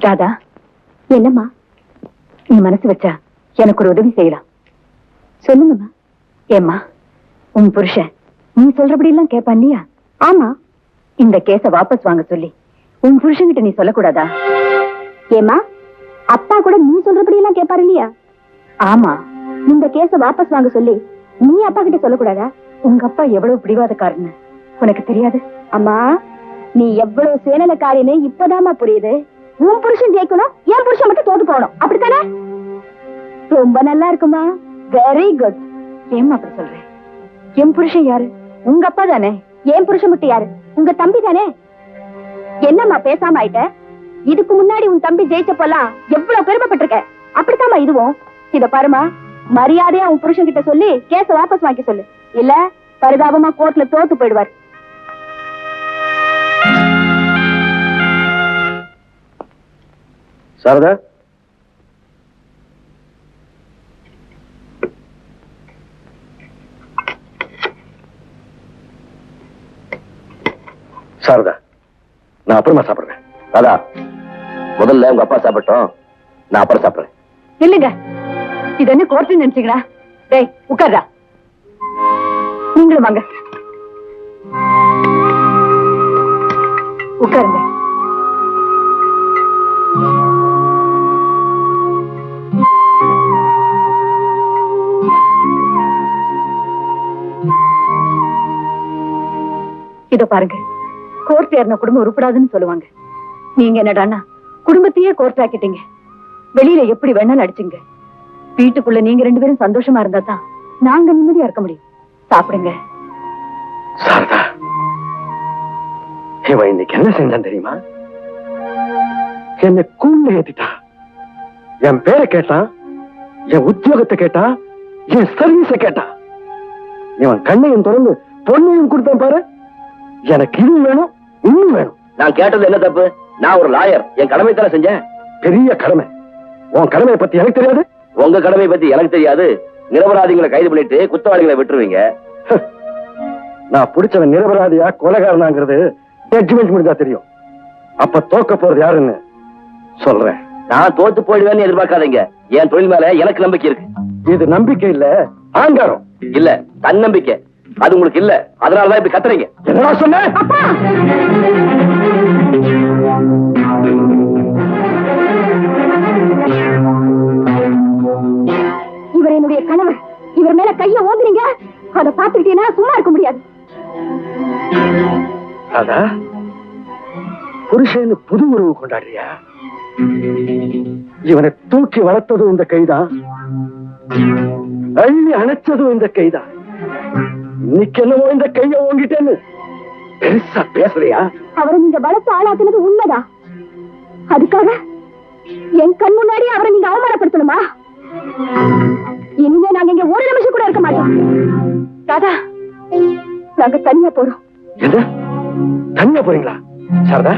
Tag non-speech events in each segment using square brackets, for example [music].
ராதா என்னம்மா? நீ மனசு வச்சா எனக்கு ஒரு உதவி செய்யலாம். சொல்லுங்கம்மா. ஏம்மா உன் புருஷன் நீ சொல்றபடி எல்லாம் கேட்பான் இல்லையா ஆமா இந்த கேஸ வாபஸ் வாங்க சொல்லி உன் புருஷன்கிட்ட நீ சொல்லக்கூடாதா? ஏமா அப்பா கூட நீ சொல்றபடி எல்லாம் கேட்பாரு இல்லையா ஆமா இந்த கேஸ வாபஸ் வாங்க சொல்லி நீ அப்பா கிட்ட சொல்லக்கூடாதா? உங்க அப்பா எவ்வளவு பிடிவாதக்காரன்னு உனக்கு தெரியாது? அம்மா நீ எவ்வளவு சேனலக்காரின்னு இப்பதாம்மா புரியுது. உன் புருஷன் ஜெயிக்கணும் என் புருஷன் மட்டும் தோத்து போகணும். அப்படித்தானே? ரொம்ப நல்லா இருக்குமா? வெரி குட் ஏம்மா அப்படி சொல்றேன் என் புருஷன் யாரு? உங்க அப்பா தானே? என் புருஷன் மட்டும் யாரு? உங்க தம்பி தானே? என்னம்மா பேசாம ஆயிட்ட? இதுக்கு முன்னாடி உன் தம்பி ஜெயிச்சப்பெல்லாம் எவ்வளவு பெருமைப்பட்டிருக்க? அப்படித்தாம்மா இதுவும்? இத பாருமா மரியாதையா உன் புருஷன் கிட்ட சொல்லி கேச வாபஸ் வாங்கி சொல்லு. இல்ல பரிதாபமா கோர்ட்ல தோத்து போயிடுவார். சாரதா சாரதா நான் அப்புறமா சாப்பிடுறேன். ராதா முதல்ல உங்க அப்பா சாப்பிட்டோம். நான் அப்புறம் சாப்பிடுறேன். இல்லைங்க. இது என்ன கோர்ட்டு நினைச்சீங்களா டேய் உட்கார்றா. நீங்களும் வாங்க. உட்காருங்க. இத பாருங்க. கோர்ட் ஏறின குடும்பம் உருப்படாதுன்னு சொல்லுவாங்க. நீங்க என்னடான்னா குடும்பத்தையே கோர்ட் ஆக்கிட்டீங்க. வெளியில எப்படி வேணாலும் அடிச்சுங்க. வீட்டுக்குள்ள நீங்க ரெண்டு பேரும் சந்தோஷமா இருந்தா தான் நாங்க நிம்மதியா இருக்க முடியும். சாப்பிடுங்க. சாரதா இவன் இன்னைக்கு என்ன செஞ்சான் தெரியுமா? என்னை கூண்டு ஏத்திட்டா. என் பேரை கேட்டான் என் உத்தியோகத்தை கேட்டா என் சர்வீஸ கேட்டான் இவன் கண்ணையும் தொடர்ந்து பொண்ணையும் கொடுத்தான் பாரு. எனக்கு இது வேணும் இன்னும் வேணும். நான் கேட்டது என்ன தப்பு? நான் ஒரு லாயர். என் கடமை தானே செஞ்சேன்? பெரிய கடமை. உன் கடமையை பத்தி எனக்கு தெரியாது. உங்க கடமை பத்தி எனக்கு தெரியாது. நிரபராதிகளை கைது பண்ணிட்டு குற்றவாளிகளை விட்டுருவீங்க. நான் பிடிச்சவன் நிரபராதியா கொலைகாரனாங்கிறது ஜட்ஜ்மெண்ட் முடிஞ்சா தெரியும். அப்ப தோக்க போறது யாருன்னு சொல்றேன். நான் தோத்து போயிடுவேன்னு எதிர்பார்க்காதீங்க. என் தொழில் மேல எனக்கு நம்பிக்கை இருக்கு. இது நம்பிக்கை இல்ல ஆங்காரம். இல்ல தன்னம்பிக்கை. அது உங்களுக்கு இல்ல. அதனாலதான் இப்படி கத்துறீங்க. என்னடா சொன்ன? இவர் என்னுடைய கணவர். இவர் மேல கைய ஓங்குறீங்க அதை பாத்துக்கிட்டீங்கன்னா சும்மா இருக்க முடியாது. அதா புருஷன் புது உறவு கொண்டாடுறியா? இவனை தூக்கி வளர்த்ததும் இந்த கைதான். அள்ளி அணைச்சதும் இந்த கைதான். இன்னைக்கு என்னவோ இந்த கைய ஓங்கிட்டேன்னு பெருசா பேசுறியா? அவரை நீங்க வளர்த்து ஆளாக்குனது உண்மைதான் அதுக்காக என் கண் முன்னாடி அவரை நீங்க அவமானப்படுத்தணுமா? இனிமே நாங்க இங்க ஒரு நிமிஷம் கூட இருக்க மாட்டோம். ராதா நாங்க தனியா போறோம். தனியா போறீங்களா? சாரதா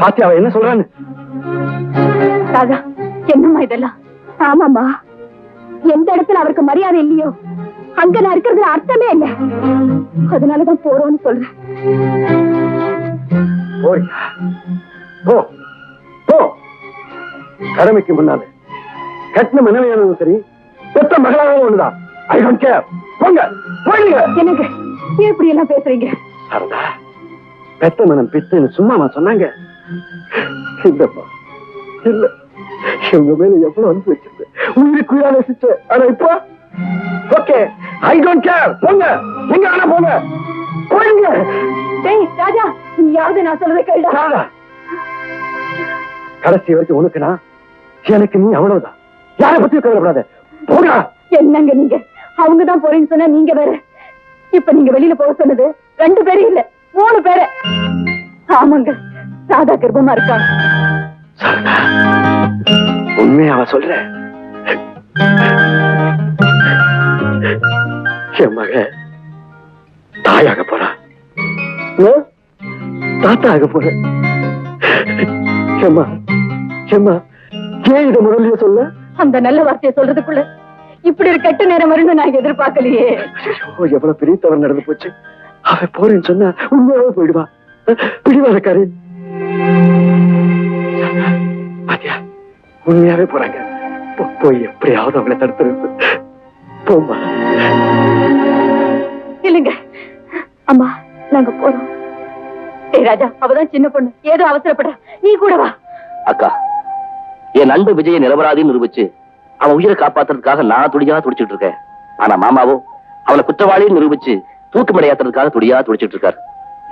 பாத்தி அவ என்ன சொல்றான்னு? ராதா என்னம்மா இதெல்லாம்? ஆமாமா எந்த இடத்துல அவருக்கு மரியாதை இல்லையோ அங்க நான் இருக்கிறதுல அர்த்தமே இல்ல. அதனாலதான் போறோம்னு சொல்றேன். போறியா போ. போ. கடமைக்கு முன்னால. கட்டின மனைவியானதும் சரி பெத்த மகளாகவும் ஒண்ணுதான் ஐ டோன்ட் கேர் போங்க. போயிடுங்க என்னங்க? ஏன் இப்படி எல்லாம் பேசுறீங்க? சாரதா பெத்த மனம் பித்துன்னு சும்மாவா சொன்னாங்க? இல்லப்பா இல்ல. இவங்க மேல எவ்வளவு அனுப்பி வச்சிருந்தேன் உயிருக்குயா நேசிச்சேன். ஆனா இப்போ? ஓகே ஐ டோன்ட் கேர் போங்க. எங்க வேணா போங்க. போயிடுங்க டேய் ராஜா நீயாவது நான் சொல்றதை கேளுடா. ராதா, கடைசி வரைக்கும் உனக்கு நான் எனக்கு நீ அவ்வளவுதான். யாரை பத்தியும் கவலைப்படாத. போடா. என்னங்க நீங்க? அவங்க தான் போறேன்னு சொன்னா நீங்க வேற. இப்ப நீங்க வெளியில போக சொன்னது ரெண்டு பேரும் இல்ல மூணு பேரு. ஆமாங்க ராதா கர்ப்பமா உண்மையை அவ சொல்ற? என் மக தாயாக போறா. தாத்தா ஆக போறேன் ஏம்மா ஏம்மா ஏன் இதை முதல்லயே சொல்ல? அந்த நல்ல வார்த்தையை சொல்றதுக்குள்ள இப்படி ஒரு கெட்ட நேரம் வரும்னு நான் எதிர்பார்க்கலையே. எவ்வளவு பெரிய தவறு நடந்து போச்சு. அவ போறேன்னு சொன்னா உண்மையாவே போயிடுவா. பிடிவாதக்காரி உண்மையாவே போறாங்க. போய் எப்படியாவது அவளை தடுத்துருக்கு போமா ராஜா அவதான் சின்ன பொண்ணு. ஏதோ அவசரப்படுற. நீ கூட வா. அக்கா என் நண்பன் விஜய நிரபராதின்னு நிரூபிச்சு அவன் உயிரை காப்பாத்துறதுக்காக நான் துடியா துடிச்சிட்டு இருக்கேன். ஆனா மாமாவோ அவனை குற்றவாளின்னு நிரூபிச்சு தூக்கு ஏத்துறதுக்காக துடியா துடிச்சிட்டு இருக்காரு.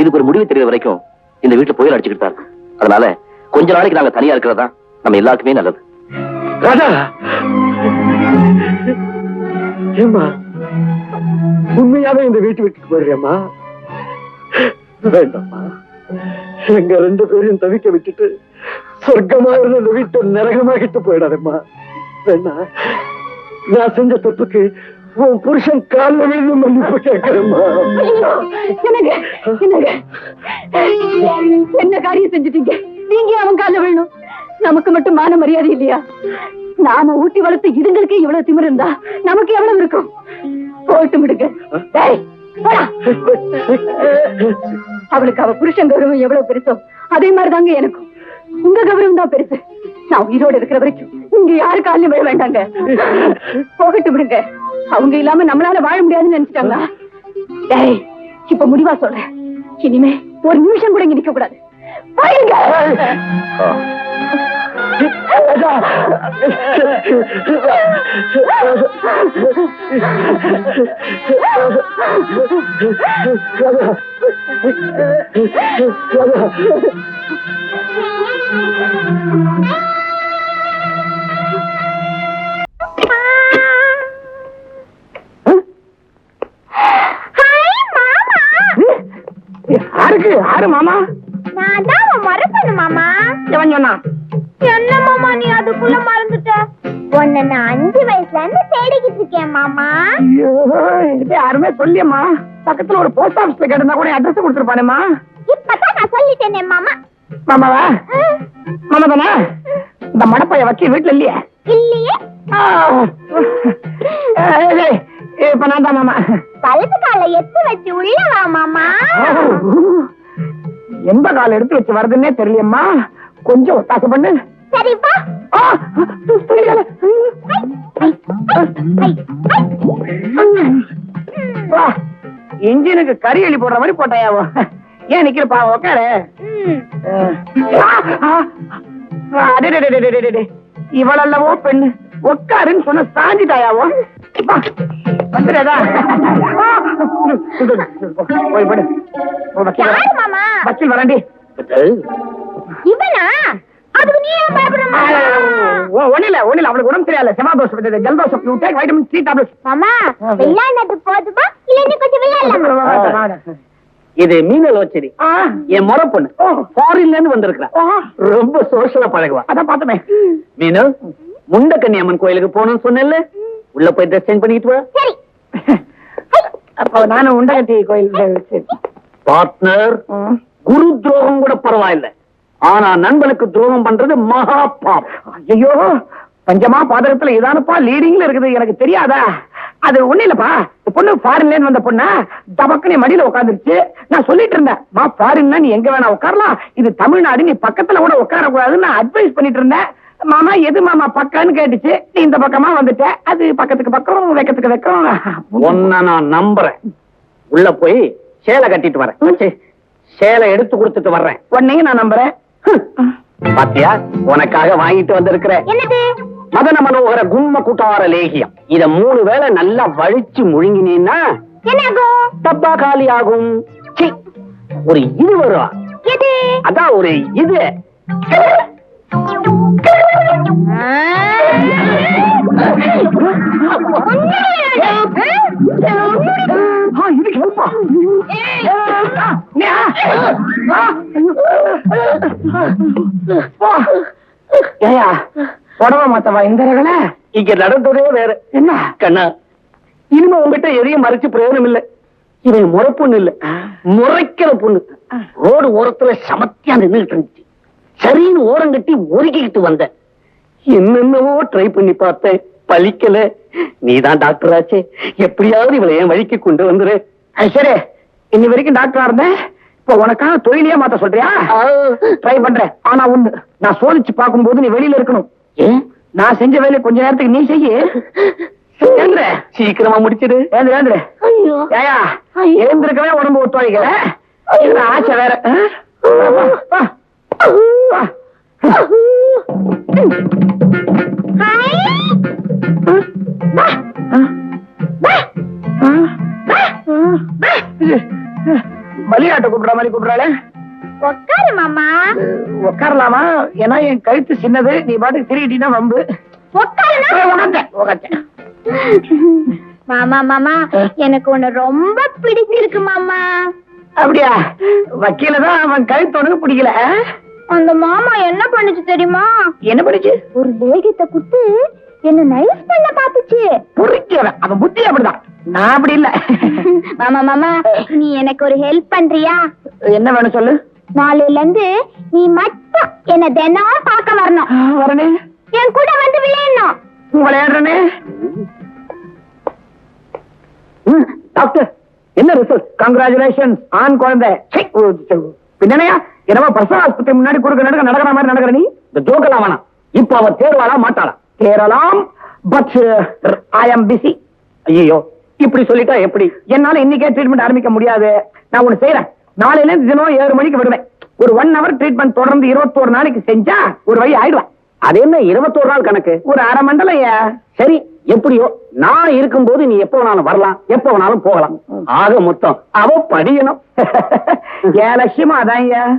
இதுக்கு ஒரு முடிவு தெரியற வரைக்கும் இந்த வீட்டுல புயல் அடிச்சுக்கிட்டு தான். அதனால கொஞ்ச நாளைக்கு நாங்க தனியா இருக்கிறதா நம்ம எல்லாருக்குமே நல்லது. ராஜா! ஏம்மா உண்மையாவே இந்த வீட்டு விட்டுட்டு போயிடுறியம்மா வேண்டாம்மா. எங்க ரெண்டு பேரையும் தவிக்க விட்டுட்டு சொர்க்கமா இருந்த வீட்டை நரகமாகிட்டு போயிடாதம்மா. வேணா நான் செஞ்ச தப்புக்கு உன் புருஷன் காலில் விழுந்து மன்னிப்பு கேட்கிறேம்மா. என்ன காரியம் செஞ்சுட்டீங்க? நீங்க அவன் கால விழணும்? நமக்கு மட்டும் மான மரியாதை இல்லையா? நாம ஊட்டி வளர்த்து இதுங்களுக்கே இவ்வளவு திமிரு இருந்தா நமக்கு எவ்வளவு இருக்கும்? போட்டு விடுங்க. அவளுக்கு அவ புருஷன் கௌரவம் எவ்வளவு பெருசோ அதே மாதிரிதாங்க எனக்கும். உங்க கௌரவம் தான் பெருசு. நான் உயிரோட இருக்கிற வரைக்கும் இங்க யாரு காலையும் விழ வேண்டாங்க. போகட்டு விடுங்க. அவங்க இல்லாம நம்மளால வாழ முடியாதுன்னு நினைச்சிட்டாங்களா? டேய் இப்ப முடிவா சொல்றேன். இனிமே ஒரு நிமிஷம் கூட இங்க நிக்க கூடாது யாருக்கு? யாரு மாமா? நான் தான் மறப்பேன் மாமா. எவன் சொன்னான்? என்ன மாமா நீ அதுக்குள்ள மறந்துட்ட? உன்னை நான் அஞ்சு வயசுல இருந்து தேடிக்கிட்டு இருக்கேன் மாமா. ஐயோ என்கிட்ட யாருமே சொல்லியம்மா. பக்கத்துல ஒரு போஸ்ட் ஆபீஸ்ல கேட்டிருந்தா கூட அட்ரஸ் கொடுத்துருப்பானேம்மா. இப்பதான் நான் சொல்லிட்டேனே மாமா. மாமாவா? மாமா தானே? இந்த மடப்பைய வச்சு வீட்டுல இல்லையே? இல்லையே. இப்ப நான் தான் மாமா. வலது கால எத்து வச்சு உள்ள வா மாமா. எந்த கால் எடுத்து வச்சு வருதுன்னே தெரியலையம்மா. கொஞ்சம் ஒத்தாசை பண்ணு. சரி வா. இன்ஜினுக்கு கறி எலி போடுற மாதிரி போட்டாயாவோ ஏன் நிக்கிறப்பா உக்காரு. டே, டே. இவளல்லவோ பெண்ணு. உட்காருன்னு சொன்ன சாஞ்சிட்டாயாவோ வா, வந்துடுறதா ஆ, போய் படு. வக்கீல் இவனா? அதுக்கு நீ ஏன் பயப்பட மாமா ஒண்ணில ஒண்ணில அவளுக்கு உடம்பு சரியில்ல. செமாதோஷம் ஜலதோஷம் you take vitamin C tablet மாமா விளையாடுறது போதுமா இல்ல இன்னும் கொஞ்சம் விளையாடலாமா இது மீனலோச்சரி என் முறை பொண்ணு ஃபாரின்ல இருந்து வந்திருக்கிறா. ரொம்ப சோஷலா பழகுவா. அதான் பார்த்தமே மீனு முண்டக்கண்ணி அம்மன் கோயிலுக்கு போகணும்னு சொன்னேன்ல. உள்ள போய் ட்ரெஸ் சேஞ்ச் பண்ணிட்டு வா. சரி. [laughs] அப்போ நானும் உண்டகட்டி கோயில். பார்ட்னர். குரு துரோகம் கூட பரவாயில்ல. ஆனா நண்பனுக்கு துரோகம் பண்றது மகா பாப் ஐயோ பஞ்சமா பாதகத்துல இதானப்பா லீடிங்ல இருக்குது எனக்கு தெரியாதா? அது ஒண்ணு இல்லப்பா. பொண்ணு ஃபாரின்ல வந்த பொண்ணா தமக்குன்னு மடியில உட்காந்துருச்சு நான் சொல்லிட்டு இருந்தேன் மா ஃபாரின்னா நீ எங்க வேணா உட்காரலாம் இது தமிழ்நாடு நீ பக்கத்துல கூட உட்கார கூடாதுன்னு நான் அட்வைஸ் பண்ணிட்டு இருந்தேன். மாமா எது மாமா பக்கம்னு கேட்டுச்சு. நீ இந்த பக்கமா வந்துட்ட. அது பக்கத்துக்கு பக்கம் வெக்கத்துக்கு வெக்கம். உன்னை நான் நம்புறேன். உள்ள போய் சேலை கட்டிட்டு வரேன். சேலை எடுத்து கொடுத்துட்டு வர்றேன். உன்னையும் நான் நம்புறேன். பாத்தியா? உனக்காக வாங்கிட்டு வந்திருக்கிறேன். மதன மனோகர கும்ம கூட்டார லேகியம். இத மூணு வேளை நல்லா வழிச்சு முழுங்கினீன்னா டப்பா காலி ஆகும். ஒரு இது வரும் எது? அதான் ஒரு இது. ஹெல்ப்பா ஏயா மாத்தவா இந்த ரகல? இங்க நடந்ததே வேற. என்ன? கண்ணா இனிமே உங்ககிட்ட எதையும் மறைச்சு பிரயோஜனம் இல்ல. இவன் முறை பொண்ணு இல்ல. முறைக்கிற பொண்ணு. ரோடு ஓரத்துல சமத்தியா இருந்துச்சு. சரின்னு ஓரம் கட்டி ஒருக்கிக்கிட்டு வந்த. என்னென்னவோ ட்ரை பண்ணி பார்த்தேன். பலிக்கல நீதான் டாக்டர் ஆச்சே. எப்படியாவது இவளை என் வழிக்கு கொண்டு வந்துரு. சரி. இன்னி வரைக்கும் டாக்டரா இருந்தேன். இப்ப உனக்காக தொழிலையே மாத்த சொல்றியா? ட்ரை பண்றேன் ஆனா ஒண்ணு நான் சோதிச்சு பார்க்கும்போது நீ வெளியில இருக்கணும். ஏன் நான் செஞ்ச வேலையை கொஞ்ச நேரத்துக்கு நீ செய்ய. சீக்கிரமா முடிச்சிடு. ஏயா எழுந்திருக்கவே உடம்பு ஒத்துழைக்கல. இதுல ஆசை வேற. கூப்பிடுற மாதிரி கூப்பிடுறாளே? உட்காரு மாமா. உட்காரலாமா ஏன்னா என் கழுத்து சின்னது நீ பாட்டுக்கு திருக்கிட்டீங்கன்னா வம்பு. மாமா மாமா எனக்கு உன்னை ரொம்ப பிடிச்சிருக்கு மாமா. அப்படியா? வக்கீல தான் அவன் கழுத்து உனக்கு பிடிக்கல? அந்த மாமா என்ன பண்ணுச்சு தெரியுமா? என்ன பண்ணிச்சு? ஒரு லேகியத்தை குடுத்து என்ன நைஸ் பண்ண பாத்துச்சு பொறிக்கிறவன் அவன் புத்தி அப்படிதான். நான் அப்படி இல்ல. மாமா மாமா நீ எனக்கு ஒரு ஹெல்ப் பண்றியா? என்ன வேணும் சொல்லு? நாளையில இருந்து நீ மட்டும் என்ன தினம் பார்க்க வரணும். ஆ, வரனே. என் கூட வந்து விளையாடணும். விளையாடுறனே. டாக்டர் என்ன ரிசல்ட் கங்க்ராச்சுலேஷன் ஆண் குழந்தை. பின்னணையா? என்னமோ பிரசவ ஆஸ்பத்திரி முன்னாடி குறுக்க நடக்க நடக்கிற மாதிரி நடக்கிற நீ? இந்த ஜோக்கெல்லாம் வேணாம். இப்ப அவ தேர்வாளா மாட்டாளா? தேரலாம் பட் ஐ அம் பிஸி ஐயோ இப்படி சொல்லிட்டா எப்படி? என்னால இன்னைக்கே ட்ரீட்மெண்ட் ஆரம்பிக்க முடியாது. நான் ஒண்ணு செய்யறேன் நாளையில இருந்து தினம் ஏழு மணிக்கு விடுவேன். ஒரு ஒன் ஹவர் ட்ரீட்மெண்ட் தொடர்ந்து இருபத்தோரு நாளைக்கு செஞ்சா ஒரு வழி ஆயிடுவேன். அது என்ன இருபத்தோரு நாள் கணக்கு? ஒரு அரை மண்டலம் சரி எப்படியோ நான் இருக்கும்போது நீ எப்ப வேணாலும் வரலாம். எப்ப வேணாலும் போகலாம். ஆக மொத்தம் அவ படியணும். [laughs] ஏலட்சியமா அதான் ஐயா